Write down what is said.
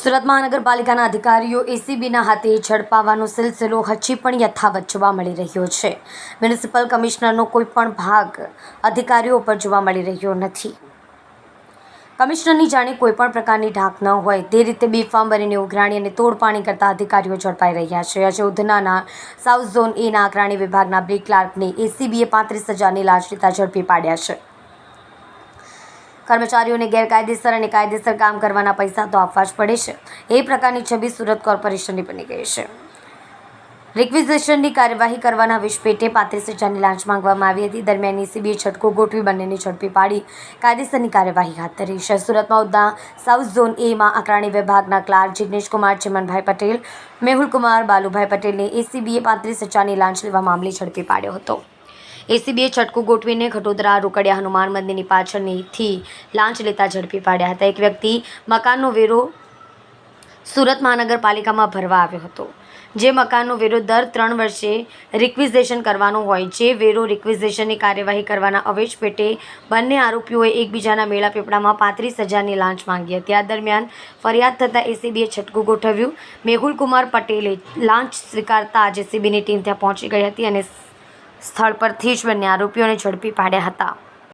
સુરત મહાનગરપાલિકાના અધિકારીઓ એસીબીના હાથે ઝડપાવાનો સિલસિલો હજી પણ યથાવત જોવા મળી રહ્યો છે. મ્યુનિસિપલ કમિશનરનો કોઈ પણ ભાગ અધિકારીઓ પર જોવા મળી રહ્યો નથી. કમિશનરની જાણે કોઈ પણ પ્રકારની ઢાક ન હોય. તે રીતે બેફામ બનીને ઉઘરાણી અને તોડપાણી કરતા અધિકારીઓ ઝડપાઈ રહ્યા છે. આજે ઉધનાના સાઉથ ઝોન એના અગ્રણી વિભાગના બે ક્લાર્કને એસીબીએ પાંત્રીસ હજારની લાંચ લેતા ઝડપી પાડ્યા છે. કર્મચારીઓને ગેરકાયદેસર અને કાયદેસર કામ કરવાના પૈસા તો આપવા જ પડે છે. એ પ્રકારની છબી સુરત કોર્પોરેશનની બની ગઈ છે. રિક્વિઝિશનની કાર્યવાહી કરવાના વિષ પેટે પાંત્રીસ હજારની લાંચ માંગવામાં આવી હતી. દરમિયાન એસીબીએ છટકો ગોઠવી બંનેને ઝડપી પાડી કાયદેસરની કાર્યવાહી હાથ ધરી છે. સુરતમાં ઉદ્દા સાઉથ ઝોન એમાં અકરાણી વિભાગના ક્લાર્ક જિગ્નેશ કુમાર ચિમનભાઈ પટેલ મેહુલ કુમાર બાલુભાઈ પટેલને એસીબીએ પાંત્રીસ હજારની લાંચ લેવા મામલે ઝડપી પાડ્યો હતો. એસીબીએ છટકું ગોઠવીને ખટોદરા, રોકડિયા, હનુમાન મંદિરની પાછળનીથી લાંચ લેતા ઝડપી પાડ્યા હતા. એક વ્યક્તિ મકાનનો વેરો સુરત મહાનગરપાલિકામાં ભરવા આવ્યો હતો, જે મકાનનો વેરો દર ત્રણ વર્ષે રિક્વિઝેશન કરવાનો હોય, જે વેરો રિક્વિઝેશનની કાર્યવાહી કરવાના અવેજ પેટે બંને આરોપીઓએ એકબીજાના મેળા પેપડામાં પાંત્રીસ હજારની લાંચ માંગી હતી. આ દરમિયાન ફરિયાદ થતાં એસીબીએ છટકું ગોઠવ્યું. મેહુલ કુમાર પટેલે લાંચ સ્વીકારતા જેસીબીની ટીમ ત્યાં પહોંચી ગઈ હતી અને સ્થળ પરથી જ બંને આરોપીઓને ઝડપી પાડ્યા હતા.